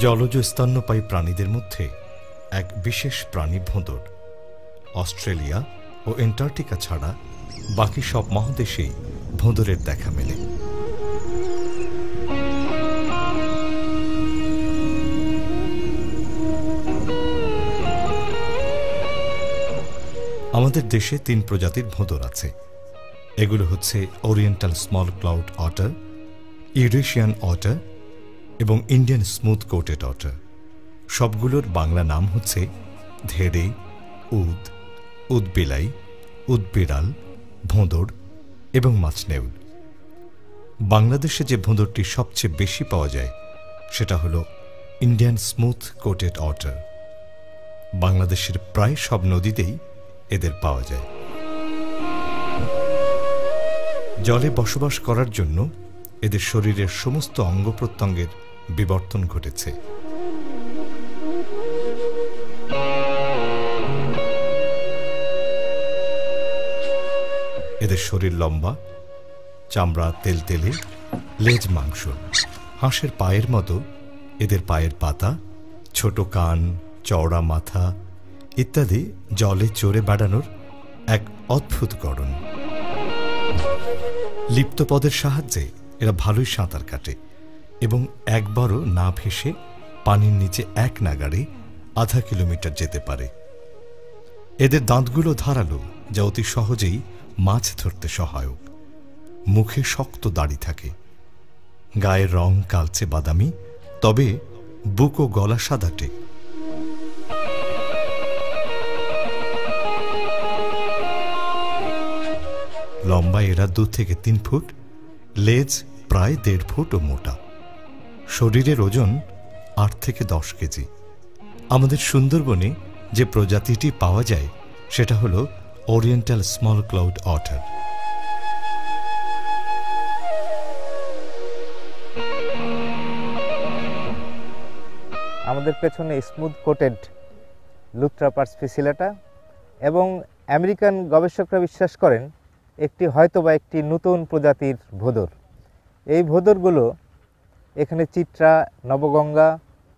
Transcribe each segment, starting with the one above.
জলজ স্তন্যপায়ী প্রাণীদের মধ্যে এক বিশেষ প্রাণী ভোঁদর। অস্ট্রেলিয়া ও অ্যান্টার্কটিকা ছাড়া বাকি সব মহাদেশেই ভোঁদরের দেখা মেলে। আমাদের দেশে তিন প্রজাতির ভোঁদর আছে। এগুলো হচ্ছে oriental small clawed otter, Eurasian otter এবং ইন্ডিয়ান স্মুথ কোটেড অটার সবগুলোর বাংলা নাম হচ্ছে ধেড়ে, উদ, উদবিলাই, উদবিড়াল ভোঁদর এবং মাছনেউল। বাংলাদেশে যে ভোঁদরটি সবচেয়ে বেশি পাওয়া যায়, সেটা হলো ইন্ডিয়ান স্মুথ কোটেড অটার বাংলাদেশের প্রায় সব নদীতেই এদের পাওয়া যায়। জলে বসবাস করার জন্য এদের শরীরের সমস্ত অঙ্গ প্রত্যঙ্গের বিবর্তন ঘটেছে। এদের শরীর লম্বা, চামড়া তেল তেলে লেজ মাংস। হাঁসের পায়ের মতো, এদের পায়ের পাতা, ছোট কান, চওড়া মাথা ইত্যাদি জলে চড়ে বেড়ানোর এক অদ্ভুত গড়ন। লিপ্তপদের সাহায্যে এরা ভালোই সাঁতার কাটে এবং একবারও না ভেসে পানির নিচে এক নাগাড়ে আধা কিলোমিটার যেতে পারে। এদের দাঁতগুলো ধারালো, যা অতি সহজেই মাছ ধরতে সহায়ক। মুখে শক্ত দাড়ি থাকে। গায়ের রং কালচে বাদামি, তবে বুক ও গলা সাদাটে লম্বা এরা দু থেকে তিন ফুট লেজ প্রায় দেড় ফুট ও মোটা। শরীরের ওজন আট থেকে দশ কেজি। আমাদের সুন্দরবনে যে প্রজাতিটি পাওয়া যায়, সেটা হলো ওরিয়েন্টাল স্মল ক্লাউড অটার আমাদের পেছনে স্মুথ কোটেড লুথ্রাপার স্পেসিলাটা এবং আমেরিকান গবেষকরা বিশ্বাস করেন একটি হয়তো বা একটি নতুন প্রজাতির ভোদর। এই ভোদরগুলো এখানে চিত্রা, নবগঙ্গা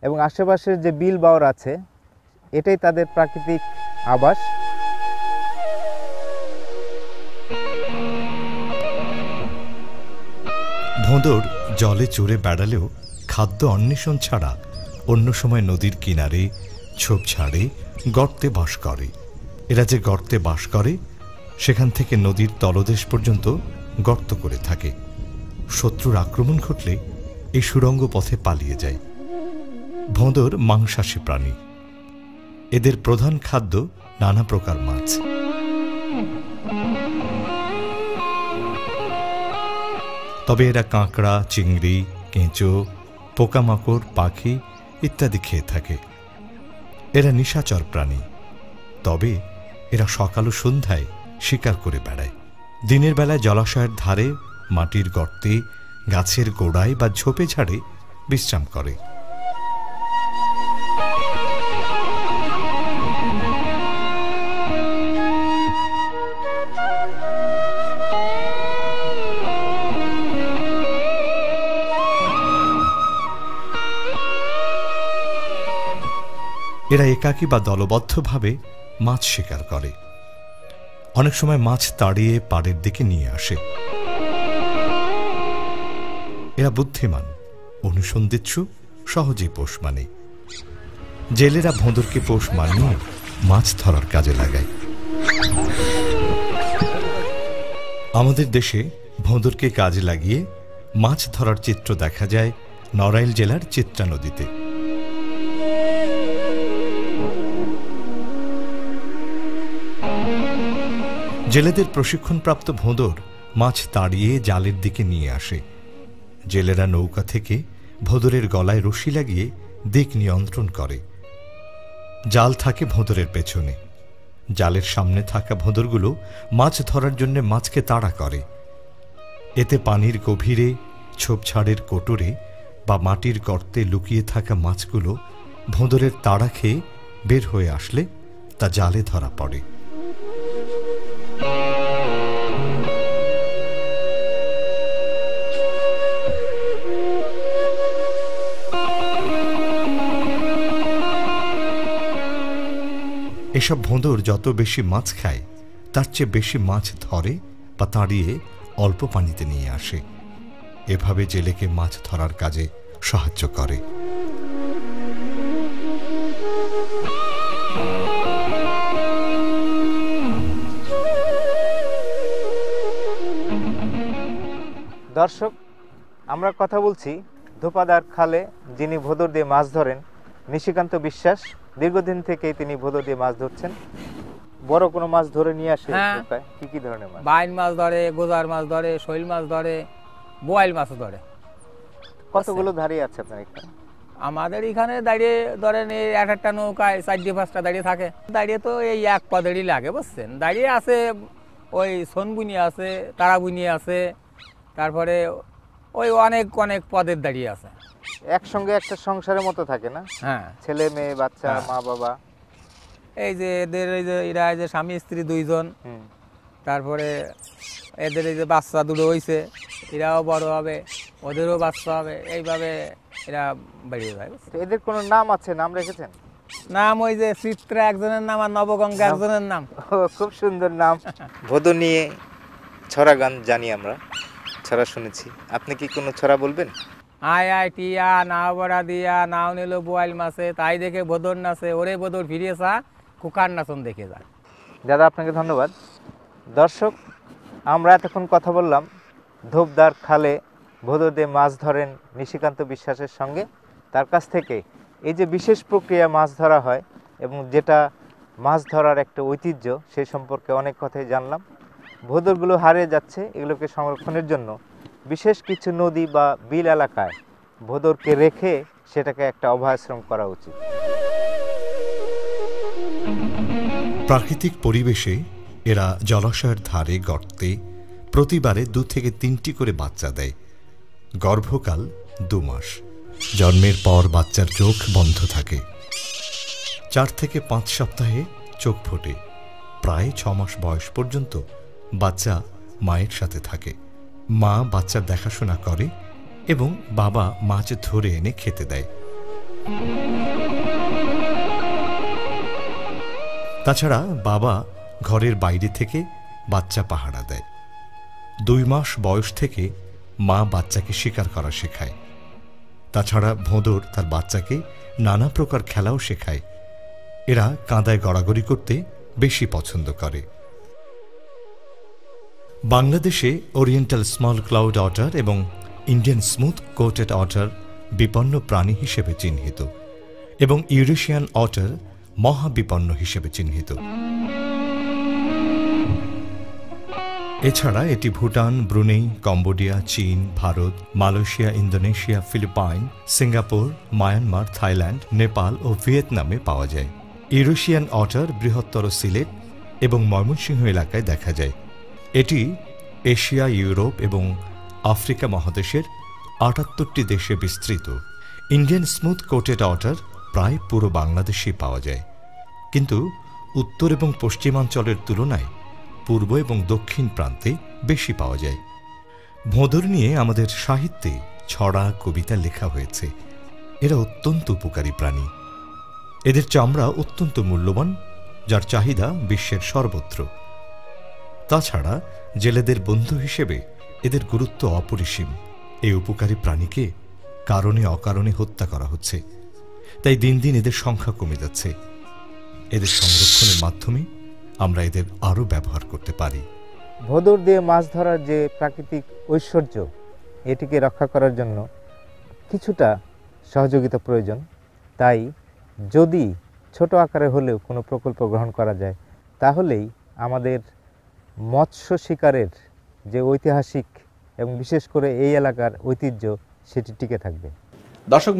এবং আশেপাশের যে বিল বাওর আছে, এটাই তাদের প্রাকৃতিক আবাস। ভোঁদর জলে চড়ে বেড়ালেও খাদ্য অন্বেষণ ছাড়া অন্য সময় নদীর কিনারে ছোপ ছাড়ে গর্তে বাস করে। এরা যে গর্তে বাস করে সেখান থেকে নদীর তলদেশ পর্যন্ত গর্ত করে থাকে। শত্রুর আক্রমণ ঘটলে এই সুরঙ্গ পথে পালিয়ে যায়। ভোঁদর মাংসাশী প্রাণী। এদের প্রধান খাদ্য নানা প্রকার মাছ। তবে এরা কাঁকড়া, চিংড়ি, কেঁচো, পোকামাকড়, পাখি ইত্যাদি খেয়ে থাকে। এরা নিশাচর প্রাণী। তবে এরা সকাল ও সন্ধ্যায় শিকার করে বেড়ায়। দিনের বেলায় জলাশয়ের ধারে, মাটির গর্তে, গাছের গোড়ায় বা ঝোপে ঝাড়ে বিশ্রাম করে। এরা একাকী বা দলবদ্ধভাবে মাছ শিকার করে। অনেক সময় মাছ তাড়িয়ে পাড়ের দিকে নিয়ে আসে। এরা বুদ্ধিমান অনুসন্ধিৎসু সহজেই পোষ মানে। জেলেরা ভোঁদরকে পোষ মানিয়ে মাছ ধরার কাজে লাগায়। আমাদের দেশে ভোঁদরকে কাজে লাগিয়ে মাছ ধরার চিত্র দেখা যায় নড়াইল জেলার চিত্রা নদীতে জেলেদের প্রশিক্ষণপ্রাপ্ত ভোঁদর মাছ তাড়িয়ে জালের দিকে নিয়ে আসে। জেলেরা নৌকা থেকে ভোঁদরের গলায় রশি লাগিয়ে দিক নিয়ন্ত্রণ করে। জাল থাকে ভোঁদরের পেছনে। জালের সামনে থাকা ভোঁদরগুলো মাছ ধরার জন্য মাছকে তাড়া করে। এতে পানির গভীরে ছোপছাড়ের কোটরে বা মাটির গর্তে লুকিয়ে থাকা মাছগুলো ভোঁদরের তাড়া খেয়ে বের হয়ে আসলে তা জালে ধরা পড়ে। এসব ভোঁদর যত বেশি মাছ খায়, তার চেয়ে বেশি মাছ ধরে বা তাড়িয়ে অল্প পানিতে নিয়ে আসে। এভাবে জেলেকে মাছ ধরার কাজে সাহায্য করে। দর্শক, আমরা কথা বলছি ধোপাদার খালে যিনি ভোদর দিয়ে মাছ ধরেন, নিশিকান্ত বিশ্বাস দীর্ঘদিন থেকেই তিনি ভোদর দিয়ে মাছ ধরছেন। বড় কোনো মাছ ধরে নিয়ে আসে হ্যাঁ। কি কি ধরনের মাছ? বাইন মাছ ধরে গোজার মাছ ধরে শৈল মাছ ধরে বোয়াইল মাছও ধরে। কতগুলো ধারি আছে আপনার এখানে? আমাদের এখানে দাঁড়িয়ে ধরেন এই এক একটা নৌকায় চারটে পাঁচটা দাঁড়িয়ে থাকে। দাঁড়িয়ে তো এই এক পদেরই লাগে বুঝছেন? দাঁড়িয়ে আছে ওই সোনবুনি আছে তারাবুনি আছে তারপরে ওই অনেক অনেক পদের দাঁড়িয়ে আছে। একসঙ্গে একটা সংসারের মতো থাকে না? হ্যাঁ। ছেলে মেয়ে বাচ্চা হ্যাঁ। মা বাবা। এই যে এদের এই যে এরা যে স্বামী স্ত্রী দুইজন। তারপরে এদের এই যে বাচ্চা দুটো হইছে এরাও বড় হবে ওদেরও বাচ্চা হবে এইভাবে এরা বেরিয়ে যায়। এদের কোনো নাম আছে নাম রেখেছেন? নাম ওই যে চিত্রা একজনের নাম আর নবগঙ্গা একজনের নাম। ও, খুব সুন্দর নাম। ভোদর নিয়ে ছড়া গান জানি আমরা ছড়া শুনেছি। আপনি কি কোনো ছড়া বলবেন? আয় আয়, টিয়া, নাও বড়া দিয়া, নাও নিল বোয়াল মাছে, তাই দেখে বদর নাচে, ওরে বদর ফিরিয়ে চা কুকার নাচন দেখে যা। দাদা, আপনাকে ধন্যবাদ। দর্শক, আমরা এতক্ষণ কথা বললাম, ধূপদার খালে ভোদর মাছ ধরেন নিশিকান্ত বিশ্বাসের সঙ্গে। তার কাছ থেকে এই যে বিশেষ প্রক্রিয়া মাছ ধরা হয় এবং যেটা মাছ ধরার একটা ঐতিহ্য সেই সম্পর্কে অনেক কথাই জানলাম। ভোদরগুলো হারিয়ে যাচ্ছে, এগুলোকে সংরক্ষণের জন্য। বিশেষ কিছু নদী বা বিল এলাকায় ভোদরকে রেখে সেটাকে একটা অভয়াশ্রম করা উচিত। প্রাকৃতিক পরিবেশে এরা জলাশয়ের ধারে গর্তে প্রতিবারে দু থেকে তিনটি করে বাচ্চা দেয়। গর্ভকাল দু মাস। জন্মের পর বাচ্চার চোখ বন্ধ থাকে। চার থেকে পাঁচ সপ্তাহে চোখ ফোটে। প্রায় ছ মাস বয়স পর্যন্ত বাচ্চা মায়ের সাথে থাকে। মা বাচ্চার দেখাশোনা করে এবং বাবা মাছ ধরে এনে খেতে দেয়। তাছাড়া বাবা ঘরের বাইরে থেকে বাচ্চা পাহারা দেয়। দুই মাস বয়স থেকে মা বাচ্চাকে শিকার করা শেখায়। তাছাড়া ভোঁদর তার বাচ্চাকে নানা প্রকার খেলাও শেখায়। এরা কাঁদায় গড়াগড়ি করতে বেশি পছন্দ করে। বাংলাদেশে ওরিয়েন্টাল স্মল ক্লাউড অটার এবং ইন্ডিয়ান স্মুথ কোটেড অটার বিপন্ন প্রাণী হিসেবে চিহ্নিত এবং ইউরেশিয়ান অটার মহাবিপন্ন হিসেবে চিহ্নিত। এছাড়া এটি ভুটান, ব্রুনেই, কম্বোডিয়া, চীন, Bharat, Malaysia, Indonesia, Philippine, Singapore, Myanmar, Thailand, Nepal ও ভিয়েতনামে পাওয়া যায়। ইউরেশিয়ান অটার বৃহত্তর সিলেট এবং ময়মনসিংহ এলাকায় দেখা যায়। এটি এশিয়া, ইউরোপ এবং আফ্রিকা মহাদেশের আটাত্তরটি দেশে বিস্তৃত। ইন্ডিয়ান স্মুথ কোটেড অটার প্রায় পুরো বাংলাদেশেই পাওয়া যায়। কিন্তু উত্তর এবং পশ্চিমাঞ্চলের তুলনায় পূর্ব এবং দক্ষিণ প্রান্তে বেশি পাওয়া যায়। ভোঁদর নিয়ে আমাদের সাহিত্যে ছড়া কবিতা লেখা হয়েছে। এরা অত্যন্ত উপকারী প্রাণী। এদের চামড়া অত্যন্ত মূল্যবান, যার চাহিদা বিশ্বের সর্বত্র। তাছাড়া জেলেদের বন্ধু হিসেবে এদের গুরুত্ব অপরিসীম। এই উপকারী প্রাণীকে কারণে অকারণে হত্যা করা হচ্ছে। তাই দিন দিন এদের সংখ্যা কমে যাচ্ছে। এদের সংরক্ষণের মাধ্যমে আমরা এদের আরও ব্যবহার করতে পারি। ভোদর দিয়ে মাছ ধরার যে প্রাকৃতিক ঐশ্বর্য, এটিকে রক্ষা করার জন্য কিছুটা সহযোগিতা প্রয়োজন। তাই যদি ছোট আকারে হলেও কোনো প্রকল্প গ্রহণ করা যায়, তাহলেই আমাদের মৎস্য শিকারের যে ঐতিহাসিক এবং বিশেষ করে এই এলাকার ঐতিহ্য সেটি টিকে থাকবে। দর্শক